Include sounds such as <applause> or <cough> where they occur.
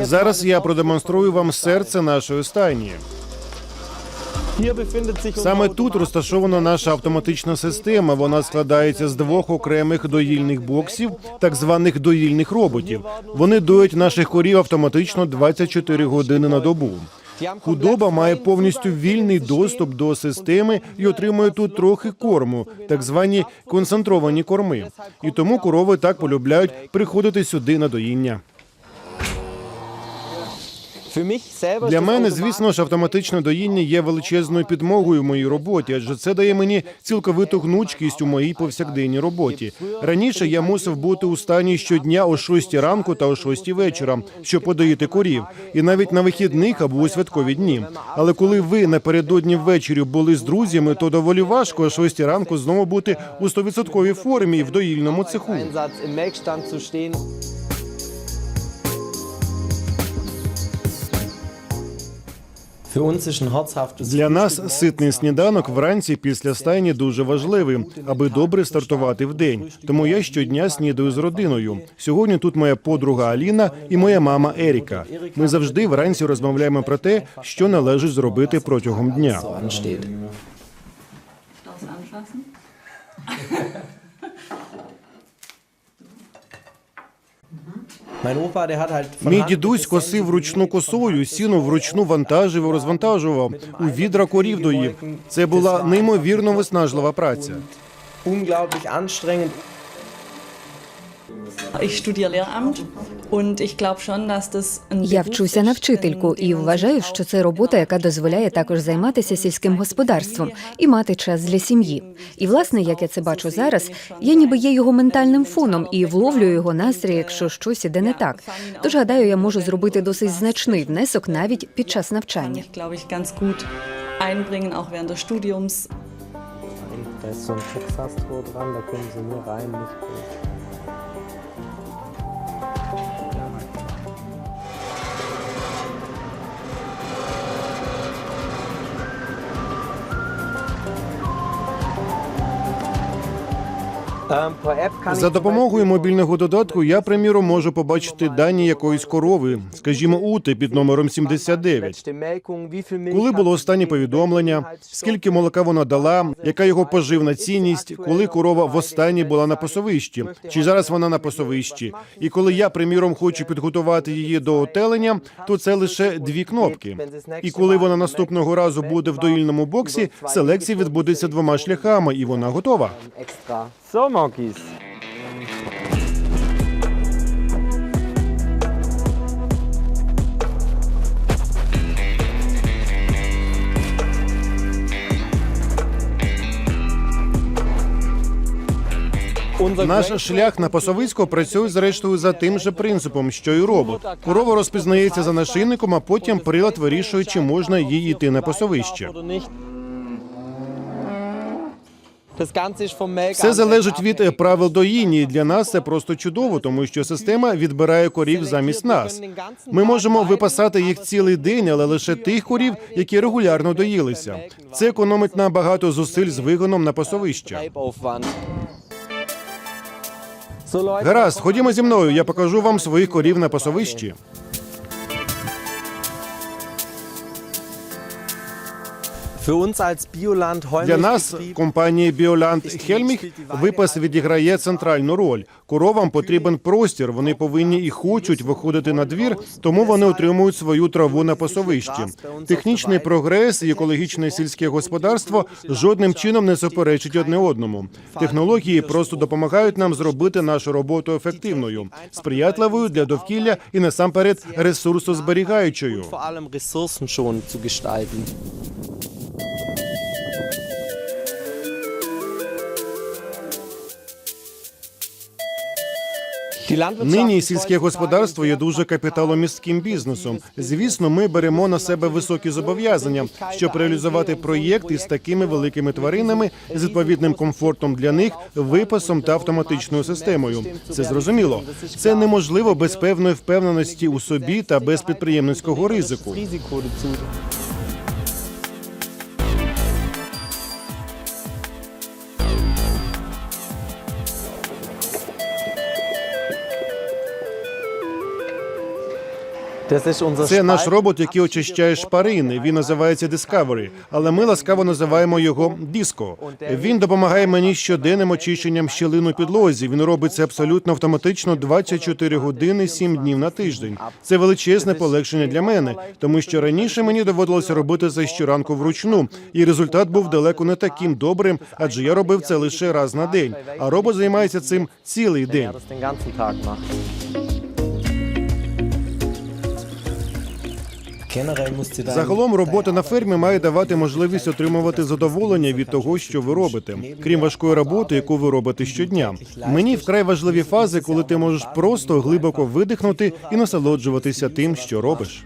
Зараз я продемонструю вам серце нашої стайні. Саме тут розташована наша автоматична система. Вона складається з двох окремих доїльних боксів, так званих доїльних роботів. Вони доють наших корів автоматично 24 години на добу. Худоба має повністю вільний доступ до системи і отримує тут трохи корму, так звані концентровані корми. І тому корови так полюбляють приходити сюди на доїння. Для мене, звісно ж, автоматичне доїння є величезною підмогою в моїй роботі, адже це дає мені цілковиту гнучкість у моїй повсякденній роботі. Раніше я мусив бути у стані щодня о 6 ранку та о 6 вечора, щоб подоїти корів, і навіть на вихідних або у святкові дні. Але коли ви напередодні ввечері були з друзями, то доволі важко о 6 ранку знову бути у 100% формі і в доїльному цеху. Для нас ситний сніданок вранці після стайні дуже важливий, аби добре стартувати в день. Тому я щодня снідаю з родиною. Сьогодні тут моя подруга Аліна і моя мама Еріка. Ми завжди вранці розмовляємо про те, що належить зробити протягом дня. <laughs> Мій дідусь косив ручну косою, сіно вручну вантажив, і розвантажував у відра корів доїв. Це була неймовірно виснажлива праця. Я вчуся на вчительку і вважаю, що це робота, яка дозволяє також займатися сільським господарством і мати час для сім'ї. І власне, як я це бачу зараз, я ніби є його ментальним фоном і вловлюю його настрій, якщо щось іде не так. Тож гадаю, я можу зробити досить значний внесок навіть під час навчання. einbringen, auch während des Studiums. Da ist so ein Texas-Tor dran, da können sie nur rein, nicht raus. За допомогою мобільного додатку я, приміром, можу побачити дані якоїсь корови, скажімо, ути під номером 79. Letzte Melkung, wie viel Milch Коли було останнє повідомлення, скільки молока вона дала, яка його поживна цінність, коли корова востаннє була на пасовищі, чи зараз вона на пасовищі. І коли я, приміром, хочу підготувати її до отелення, то це лише дві кнопки. І коли вона наступного разу буде в доїльному боксі, селекція відбудеться двома шляхами, і вона готова. Monkeys. Наш шлях на пасовисько працює зрештою за тим же принципом, що й робот. Корова розпізнається за нашийником, а потім прилад вирішує, чи можна їй йти на пасовище. Все залежить від правил доїння. і Для нас це просто чудово, тому що система відбирає корів замість нас. Ми можемо випасати їх цілий день, але лише тих корів, які регулярно доїлися. Це економить нам багато зусиль з вигоном на пасовище. Гаразд, ходімо зі мною. Я покажу вам своїх корів на пасовищі. Для нас компанія Біоланд Хельміх випас відіграє центральну роль. Коровам потрібен простір. Вони повинні і хочуть виходити на двір, тому вони отримують свою траву на пасовищі. Технічний прогрес і екологічне сільське господарство жодним чином не суперечить одне одному. Технології просто допомагають нам зробити нашу роботу ефективною, сприятливою для довкілля і насамперед ресурсозберігаючою. Нині сільське господарство є дуже капіталомістким бізнесом. Звісно, ми беремо на себе високі зобов'язання, щоб реалізувати проєкт із такими великими тваринами з відповідним комфортом для них, випасом та автоматичною системою. Це зрозуміло. Це неможливо без певної впевненості у собі та без підприємницького ризику. Це наш робот, який очищає шпарини. Він називається Discovery, але ми ласкаво називаємо його Диско. Він допомагає мені щоденним очищенням щілин у підлозі. Він робить це абсолютно автоматично 24 години, 7 днів на тиждень. Це величезне полегшення для мене, тому що раніше мені доводилося робити це щоранку вручну, і результат був далеко не таким добрим, адже я робив це лише раз на день. А робот займається цим цілий день. Загалом робота на фермі має давати можливість отримувати задоволення від того, що ви робите, крім важкої роботи, яку ви робите щодня. Мені вкрай важливі фази, коли ти можеш просто глибоко видихнути і насолоджуватися тим, що робиш.